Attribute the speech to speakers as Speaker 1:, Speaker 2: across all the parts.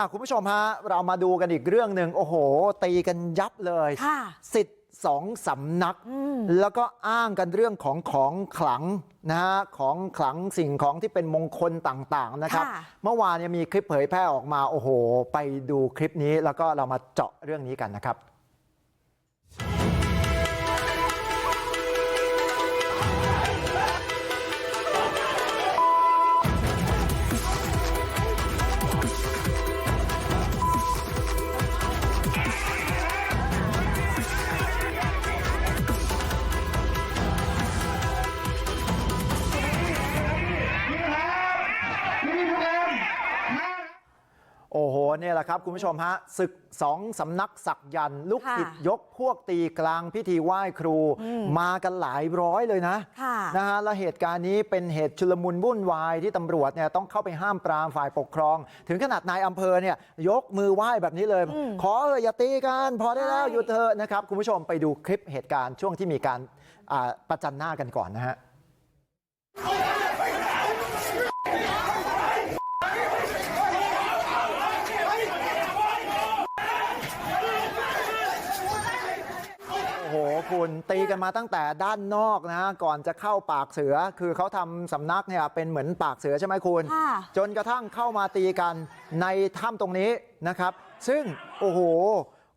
Speaker 1: อะคุณผู้ชมฮะเรามาดูกันอีกเรื่องหนึ่งโอ้โหตีกันยับเลย
Speaker 2: ค่ะ
Speaker 1: สิทธิ์สองสำนัก
Speaker 2: อืม
Speaker 1: แล้วก็อ้างกันเรื่องของของขลังนะฮะของขลังสิ่งของที่เป็นมงคลต่างๆนะครับ
Speaker 2: ค่ะ
Speaker 1: เมื่อวานเนี่ยมีคลิปเผยแพร่ออกมาโอ้โหไปดูคลิปนี้แล้วก็เรามาเจาะเรื่องนี้กันนะครับ แหละครับคุณผู้ชมฮะศึกสองสำนักศักยันต์ลูก
Speaker 2: ค่ะ
Speaker 1: ศิษย์ยกพวกตีกลางพิธีไหว้ครู
Speaker 2: อืม
Speaker 1: มากันหลายร้อยเลยนะ
Speaker 2: ค่ะ
Speaker 1: นะฮะและเหตุการณ์นี้เป็นเหตุชุลมุนวุ่นวายที่ตำรวจเนี่ยต้องเข้าไปห้ามปรามฝ่ายปกครอง ถึงขนาดนายอำเภอเนี่ยยกมือไหว้แบบนี้เลย
Speaker 2: อืม
Speaker 1: ขอเอออย่าตีกันพอได้แล้ว
Speaker 2: ใช่
Speaker 1: หยุดเถอะนะครับคุณผู้ชมไปดูคลิปเหตุการณ์ช่วงที่มีการอ่าประจันหน้ากันก่อนนะฮะ โอ้โห คุณตีกันมาตั้งแต่ด้านนอกนะก่อนจะเข้าปากเสือคือเขาทำสำนักเนี่ยเป็นเหมือนปากเสือใช่ไหมคุณ
Speaker 2: ค่ะ
Speaker 1: จนกระทั่งเข้ามาตีกันในถ้ำตรงนี้นะครับซึ่งโอ้โห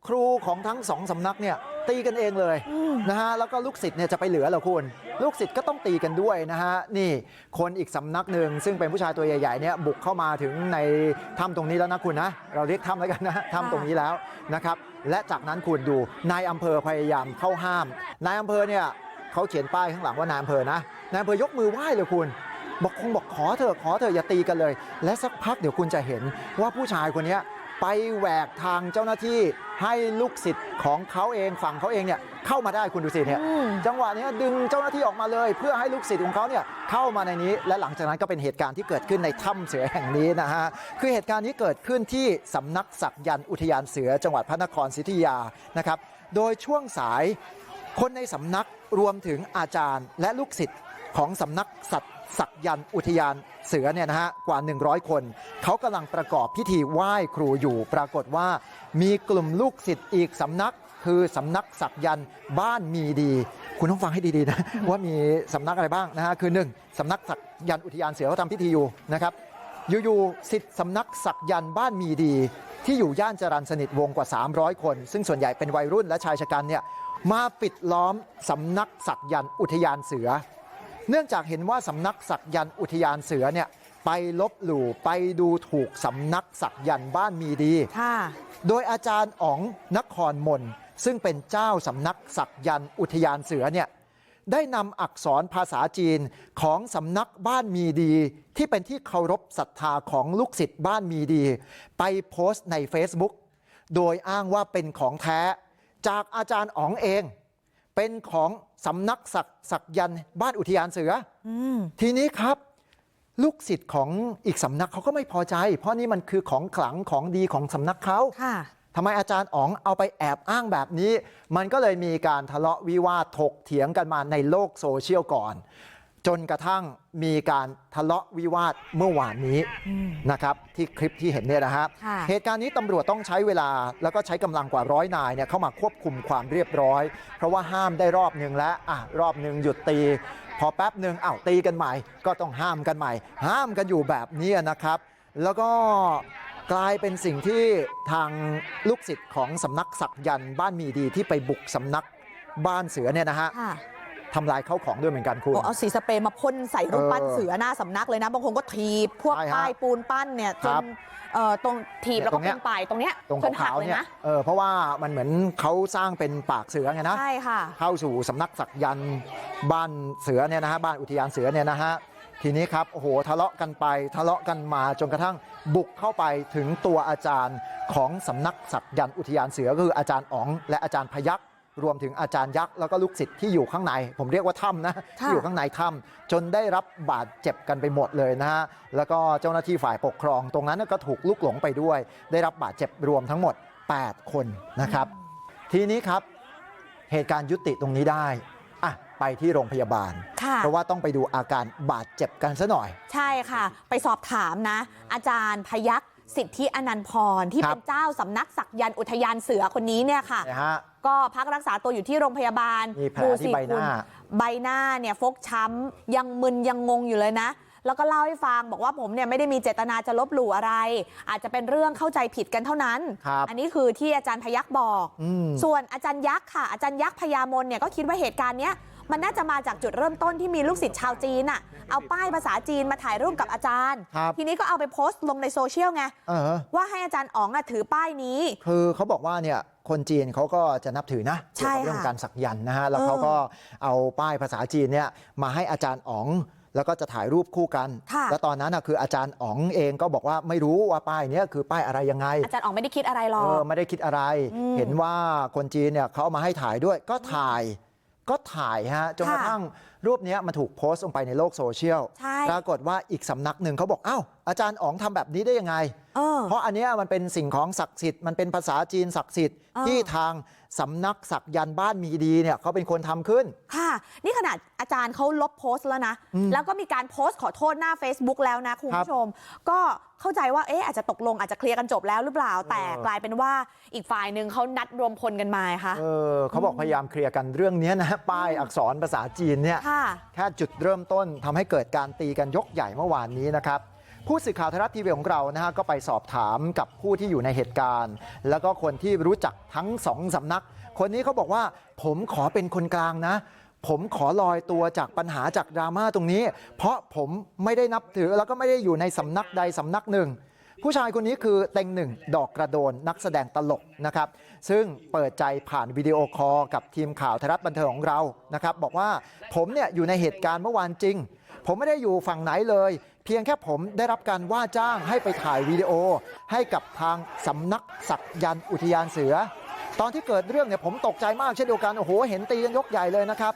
Speaker 1: ครูของทั้งสองสำนักเนี่ย ตีกันเองเลยนะฮะแล้วก็ลูกศิษย์เนี่ยจะไปเหลือเหรอคุณลูกศิษย์ก็ต้องตีกันด้วยนะฮะนี่คนอีกสำนักหนึ่งซึ่งเป็นผู้ชายตัวใหญ่ๆเนี่ยบุกเข้ามาถึงในถ้ำตรงนี้แล้วนะคุณนะเราเรียกถ้ำแล้วกันนะถ้ำตรงนี้แล้วนะครับและจากนั้นคุณดูนายอำเภอพยายามเข้าห้ามนายอำเภอเนี่ยเขาเขียนป้ายข้างหลังว่านายอำเภอนะนายอำเภอยกมือไหว้เลยคุณบอกคงบอกขอเถอะขอเถอะอย่าตีกันเลย และสักพักเดี๋ยวคุณจะเห็นว่าผู้ชายคนเนี้ยไป แหวกทางเจ้าหน้าที่ให้ลูกศิษย์ของเขาเองฝั่งเขาเองเนี่ยเข้ามาได้คุณดูสิเนี่ย
Speaker 2: อืม
Speaker 1: จังหวะนี้ดึงเจ้าหน้าที่ออกมาเลยเพื่อให้ลูกศิษย์ของเขาเนี่ยเข้ามาในนี้ และหลังจากนั้นก็เป็นเหตุการณ์ที่เกิดขึ้นในถ้ำเสือแห่งนี้นะฮะคือเหตุการณ์นี้เกิดขึ้นที่สำนักศักยันต์อุทยานเสือจังหวัดพระนครศรีอยุธยานะครับโดยช่วงสายคนในสำนักรวมถึงอาจารย์และลูกศิษย์ ของสำนักสัตว์ศักยันต์อุทยานเสือเนี่ยนะฮะกว่า100คนเขากำลังประกอบพิธีไหว้ครูอยู่ปรากฏว่ามีกลุ่มลูกศิษย์อีกสำนักคือสำนักศักยันต์บ้านมีดีคุณต้องฟังให้ดีๆนะว่ามีสำนักอะไรบ้างนะฮะคือ 1สำนักศักยันต์อุทยานเสือเขาทำพิธีอยู่นะครับอยู่ๆสิทธิ์สำนักศักยันต์บ้านมีดี ที่อยู่ย่านจรัญสนิทวงกว่า 300 คน ซึ่งส่วนใหญ่เป็นวัยรุ่นและชายชะกันเนี่ยมาปิดล้อมสำนักศักยันต์อุทยานเสือ เนื่องจากเห็นว่าสำนักศักยันต์อุทยานเสือเนี่ยไปลบหลู่ไปดูถูกสำนักศักยันต์บ้านมีดี
Speaker 2: ค่ะ
Speaker 1: โดยอาจารย์อ๋องนครมนซึ่งเป็นเจ้าสำนักศักยันต์อุทยานเสือเนี่ยได้นำอักษรภาษาจีนของสำนักบ้านมีดี ที่เป็นที่เคารพศรัทธาของลูกศิษย์บ้านมีดี ไปโพสต์ใน Facebook โดยอ้างว่าเป็นของแท้ จากอาจารย์อ๋องเอง เป็นของสำนักศักศักยันต์บ้านอุทยานเสือ
Speaker 2: อืม
Speaker 1: ทีนี้ครับลูกศิษย์ของอีกสำนักเขาก็ไม่พอใจ เพราะนี่มันคือของขลังของดีของสำนักเขา
Speaker 2: ค่ะ
Speaker 1: ทำไมอาจารย์อ๋องเอาไปแอบอ้างแบบนี้ มันก็เลยมีการทะเลาะวิวาทถกเถียงกันมาในโลกโซเชียลก่อน จนกระทั่งมีการทะเลาะวิวาทเมื่อวานนี้นะครับที่คลิปที่เห็นเนี่ยนะฮะ
Speaker 2: ค่ะ
Speaker 1: เหตุการณ์นี้ตำรวจต้องใช้เวลาแล้วก็ใช้กำลังกว่าร้อยนายเนี่ยเข้ามาควบคุมความเรียบร้อยเพราะว่าห้ามได้รอบหนึ่งแล้วอะรอบหนึ่งหยุดตีพอแป๊บหนึ่งอ้าวตีกันใหม่ก็ต้องห้ามกันใหม่ห้ามกันอยู่แบบนี้นะครับ แล้วก็กลายเป็นสิ่งที่ทางลูกศิษย์ของสำนักศักยันต์บ้านมีดีที่ไปบุกสำนักบ้านเสือเนี่ยนะฮะ
Speaker 2: ค่ะ
Speaker 1: ทำลายเข้าของด้วยเหมือนกันคุณ
Speaker 2: โอ้เอาสีสเปรย์มาพ่นใส่รูปปั้น
Speaker 1: เออ
Speaker 2: เสือหน้าสำนักเลยนะบางคนก็ถีบพวก
Speaker 1: ใช่ฮะ
Speaker 2: ป้ายปูนปั้นเนี่ยจ
Speaker 1: ครั
Speaker 2: น
Speaker 1: บ
Speaker 2: เอ่อตรงถีบแล้ว
Speaker 1: ตร
Speaker 2: ก็
Speaker 1: งเนี้
Speaker 2: เป็
Speaker 1: ย
Speaker 2: นป่ายตรงเนี้ย
Speaker 1: ตรง
Speaker 2: จนหั
Speaker 1: ขากวๆ
Speaker 2: เลย
Speaker 1: เนี่ย
Speaker 2: นะ
Speaker 1: เออเพราะว่ามันเหมือนเขาสร้างเป็นปากเสือไงนะ
Speaker 2: ใช่ค่ะ
Speaker 1: เข้าสู่สำนักศักยันต์บ้านเสือเนี่ยนะฮะบ้านอุทยานเสือเนี่ยนะฮะทีนี้ครับโอ้โหทะเลาะกันไปทะเลาะกันมาจนกระทั่งบุกเข้าไปถึงตัวอาจารย์ของสำนักศักยันต์อุทยานเสือก็คืออาจารย์อ๋องและอาจารย์พยักษ์ รวมถึงอาจารย์ยักษ์แล้วก็ลูกศิษย์ที่อยู่ข้างในผมเรียกว่าถ้ำนะ
Speaker 2: ค่ะ
Speaker 1: ที่อยู่ข้างในถ้ำจนได้รับบาดเจ็บกันไปหมดเลยนะฮะแล้วก็เจ้าหน้าที่ฝ่ายปกครองตรงนั้นก็ถูกลุกหลงไปด้วย ได้รับบาดเจ็บรวมทั้งหมด 8 คนนะครับ ทีนี้ครับเหตุการณ์ยุติตรงนี้ได้อะไปที่โรงพยาบาล
Speaker 2: ค่ะ
Speaker 1: เพราะว่าต้องไปดูอาการบาดเจ็บกันซะหน่อย
Speaker 2: ใช่ค่ะ ไปสอบถามนะ อาจารย์พยักษ์ สิทธิอนันต์พรที่
Speaker 1: ครับ
Speaker 2: เป็นเจ้าสำนักศักยันต์อุทยานเสือคนนี้เนี่ยค่ะ
Speaker 1: นะฮะ
Speaker 2: ก็พักรักษาตัวอยู่ที่โรงพยาบาล
Speaker 1: มีแผล
Speaker 2: ดู
Speaker 1: ที่
Speaker 2: สิ
Speaker 1: ใบหน้า
Speaker 2: คุณใบหน้าเนี่ยฟกช้ำยังมึนยังงงอยู่เลยนะ แล้วก็เล่าให้ฟังบอกว่าผมเนี่ยไม่ได้มีเจตนาจะลบหลู่อะไร อาจจะเป็นเรื่องเข้าใจผิดกันเท่านั้น
Speaker 1: ครับ
Speaker 2: อันนี้คือที่อาจารย์พยักบอก
Speaker 1: อืม
Speaker 2: ส่วนอาจารย์ยักษ์ค่ะอาจารย์ยักษ์พญามนเนี่ยก็คิดว่าเหตุการณ์เนี้ย มันน่าจะมาจากจุดเริ่มต้นที่มีลูกศิษย์ชาวจีนอะเอาป้ายภาษาจีนมาถ่ายรูปกับอาจารย์
Speaker 1: ครับ
Speaker 2: ทีนี้ก็เอาไปโพสต์ลงในโซเชียลไง
Speaker 1: เออ
Speaker 2: ว่าให้อาจารย์อ๋องอะถือป้ายนี้
Speaker 1: คือเขาบอกว่าเนี่ยคนจีนเขาก็จะนับถือนะ
Speaker 2: ใช่
Speaker 1: เกี่ยวกับเรื่อง
Speaker 2: ค่ะ
Speaker 1: การสักยันต์นะฮะแล้ว
Speaker 2: เออ
Speaker 1: เขาก็เอาป้ายภาษาจีนเนี่ยมาให้อาจารย์อ๋องแล้วก็จะถ่ายรูปคู่กัน
Speaker 2: ค่ะ
Speaker 1: แล้วตอนนั้นนะคืออาจารย์อ๋องเองก็บอกว่าไม่รู้ว่าป้ายเนี้ยคือป้ายอะไรยังไง
Speaker 2: อาจารย์อ๋องไม่ได้คิดอะไรหรอ
Speaker 1: เอกอไม่ได้คิดอะไร
Speaker 2: อืม
Speaker 1: เห็นว่าคนจีนเนี่ยเขาเอามาให้ถ่ายด้วยก็ถ่าย ก็ถ่ายฮะจนกระ
Speaker 2: ค่ะ
Speaker 1: ทั่งรูปเนี้ยมันถูกโพสต์ลงไปในโลกโซเชียล
Speaker 2: ใช่
Speaker 1: ปรากฏว่าอีกสำนักหนึ่งเขาบอกอ้าวอาจารย์อ๋องทำแบบนี้ได้ยังไง
Speaker 2: เออ
Speaker 1: เพราะอันเนี้ยมันเป็นสิ่งของศักดิ์สิทธิ์มันเป็นภาษาจีนศักดิ์สิทธิ์
Speaker 2: เออ
Speaker 1: ที่ทางสำนักศักยันต์บ้านมีดีเนี่ยเขาเป็นคนทำขึ้น
Speaker 2: ค่ะนี่ขนาดอาจารย์เขาลบโพสต์แล้วนะ
Speaker 1: อืม
Speaker 2: แล้วก็มีการโพสต์ขอโทษหน้า Facebook แล้วนะคุณ
Speaker 1: ครับ
Speaker 2: ผู้ชม ก็เข้าใจว่าเอ๊ะอาจจะตกลงอาจจะเคลียร์กันจบแล้วหรือเปล่าแต่กลายเป็นว่าอีกฝ่ายหนึ่งเขานัดรวมพลกันมาค่ะ
Speaker 1: เออเขาบอกพยายามเคลียร์กันเรื่องเนี้ยนะป้ายอักษรภาษาจีนเนี่ย
Speaker 2: ค่ะ
Speaker 1: แค่จุดเริ่มต้นทำให้เกิดการตีกันยกใหญ่เมื่อวานนี้นะครับ ผู้สื่อข่าวไทยรัฐทีวีของเรานะฮะก็ไปสอบถามกับผู้ที่อยู่ในเหตุการณ์แล้วก็คนที่รู้จักทั้งสองสำนักคนนี้เขาบอกว่าผมขอเป็นคนกลางนะ ผมขอลอยตัวจากปัญหาจากดราม่าตรงนี้ เพราะผมไม่ได้นับถือแล้วก็ไม่ได้อยู่ในสำนักใดสำนักหนึ่ง ผู้ชายคนนี้คือเต็งหนึ่งดอกกระโดนนักแสดงตลกนะครับ ซึ่งเปิดใจผ่านวิดีโอคอลกับทีมข่าวไทยรัฐบันเทิงของเรานะครับบอกว่าผมเนี่ยอยู่ในเหตุการณ์เมื่อวานจริง ผมไม่ได้อยู่ฝั่งไหนเลยเพียงแค่ผมได้รับการว่าจ้างให้ไปถ่ายวิดีโอให้กับทางสำนักศักยันต์อุทยานเสือ ตอนที่เกิดเรื่องเนี่ยผมตกใจมากเช่นเดียวกันโอ้โหเห็นตีกันยกใหญ่เลยนะครับ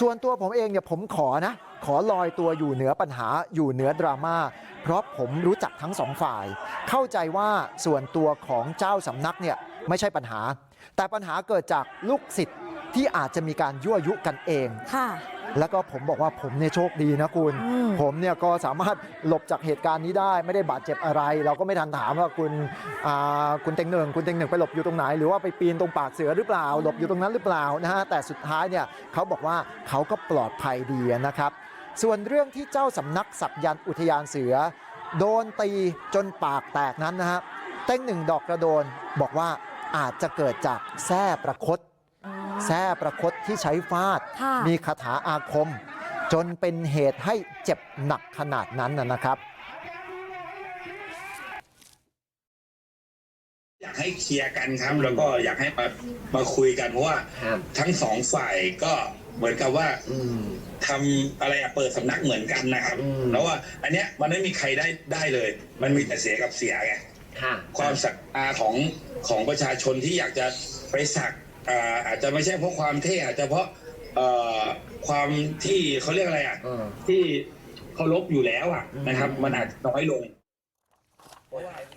Speaker 1: ส่วนตัวผมเองเนี่ยผมขอนะ ขอลอยตัวอยู่เหนือปัญหาอยู่เหนือดราม่าเพราะผมรู้จักทั้งสองฝ่าย เข้าใจว่าส่วนตัวของเจ้าสำนักเนี่ยไม่ใช่ปัญหา แต่ปัญหาเกิดจากลูกศิษย์ที่อาจจะมีการยั่วยุกันเอง
Speaker 2: ค่ะ
Speaker 1: แล้วก็ผมบอกว่าผมเนี่ยโชคดีนะคุณผมเนี่ยก็สามารถหลบจากเหตุการณ์นี้ได้ไม่ได้บาดเจ็บอะไรเราก็ไม่ทันถามว่าคุณคุณเต็งหนึ่งคุณเต็งหนึ่งไปหลบอยู่ตรงไหนหรือว่าไปปีนตรงปากเสือหรือเปล่าหลบอยู่ตรงนั้นหรือเปล่านะฮะแต่สุดท้ายเนี่ยเขาบอกว่าเขาก็ปลอดภัยดีนะครับส่วนเรื่องที่เจ้าสำนักศักยันต์อุทยานเสือโดนตีจนปากแตกนั้นนะฮะเต็งหนึ่งดอกกระโดนบอกว่าอาจจะเกิดจากแส้ประคต แส้ประคตที่ใช้ฟาด
Speaker 2: ค่ะ
Speaker 1: มีคาถาอาคมจนเป็นเหตุให้เจ็บหนักขนาดนั้นนะนะครับ
Speaker 3: อยากให้เคลียร์กันครับแล้วก็อยากให้มามาคุยกันเพราะว่า
Speaker 4: ครับ
Speaker 3: ทั้งสองฝ่ายก็เหมือนกับว่า
Speaker 4: อืม
Speaker 3: ทำอะไรอะเปิดสำนักเหมือนกันนะครับ
Speaker 4: อืม
Speaker 3: แล้วว่า อันเนี้ยมันไม่มีใครได้ได้เลย มันมีแต่เสียกับเสียไง
Speaker 4: ค่ะ
Speaker 3: ความศรัทธาของของประชาชนที่อยากจะไปสัก อ่าอาจจะไม่ใช่เพราะความเท่อาจจะเพราะเอ่อความที่เขาเรียกอะไรอะ
Speaker 4: เออ
Speaker 3: ที่เคารพอยู่แล้วอะนะครับมันอาจจะน้อยลง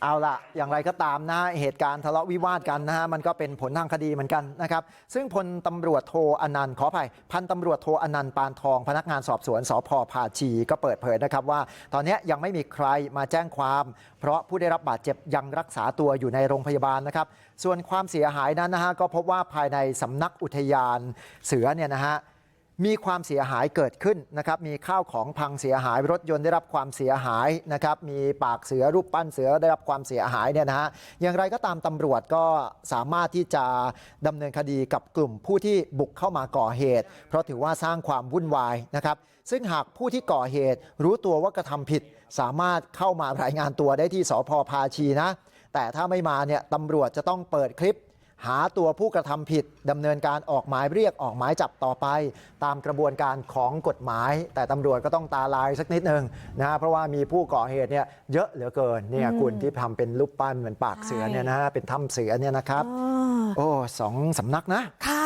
Speaker 1: เอาล่ะ อย่างไรก็ตามนะเหตุการณ์ทะเลาะวิวาทกันนะฮะมันก็เป็นผลทางคดีเหมือนกันนะครับ ซึ่งพลตำรวจโทอนันต์ขออภัยพันตำรวจโทอนันต์ปานทอง พนักงานสอบสวนสพภาชีก็เปิดเผยนะครับว่า ตอนนี้ยังไม่มีใครมาแจ้งความ เพราะผู้ได้รับบาดเจ็บยังรักษาตัวอยู่ในโรงพยาบาลนะครับ ส่วนความเสียหายนั้นนะฮะก็พบว่าภายในสำนักอุทยานเสือเนี่ยนะฮะ มีความเสียหายเกิดขึ้นนะครับมีข้าวของพังเสียหายรถยนต์ได้รับความเสียหายนะครับมีปากเสือรูปปั้นเสือได้รับความเสียหายเนี่ยนะฮะอย่างไรก็ตามตำรวจก็สามารถที่จะดำเนินคดีกับกลุ่มผู้ที่บุกเข้ามาก่อเหตุ เพราะถือว่าสร้างความวุ่นวายนะครับซึ่งหากผู้ที่ก่อเหตุ รู้ตัวว่ากระทำผิด สามารถเข้ามารายงานตัวได้ที่สพภาชีนะแต่ถ้าไม่มาเนี่ยตำรวจจะต้องเปิดคลิป หาตัวผู้กระทำผิดดำเนินการออกหมายเรียกออกหมายจับต่อไป ตามกระบวนการของกฎหมาย แต่ตำรวจก็ต้องตาลายสักนิดหนึ่งนะเพราะว่ามีผู้ก่อเหตุเนี่ยเยอะเหลือเกินเนี่ยคุณที่ทำเป็นรูปปั้นเหมือนปากเสือเนี่ยนะฮะเป็นถ้ำเสือเนี่ยนะครับ
Speaker 2: อ๋อ
Speaker 1: โอ้สองสำนักนะ
Speaker 2: ค่ะ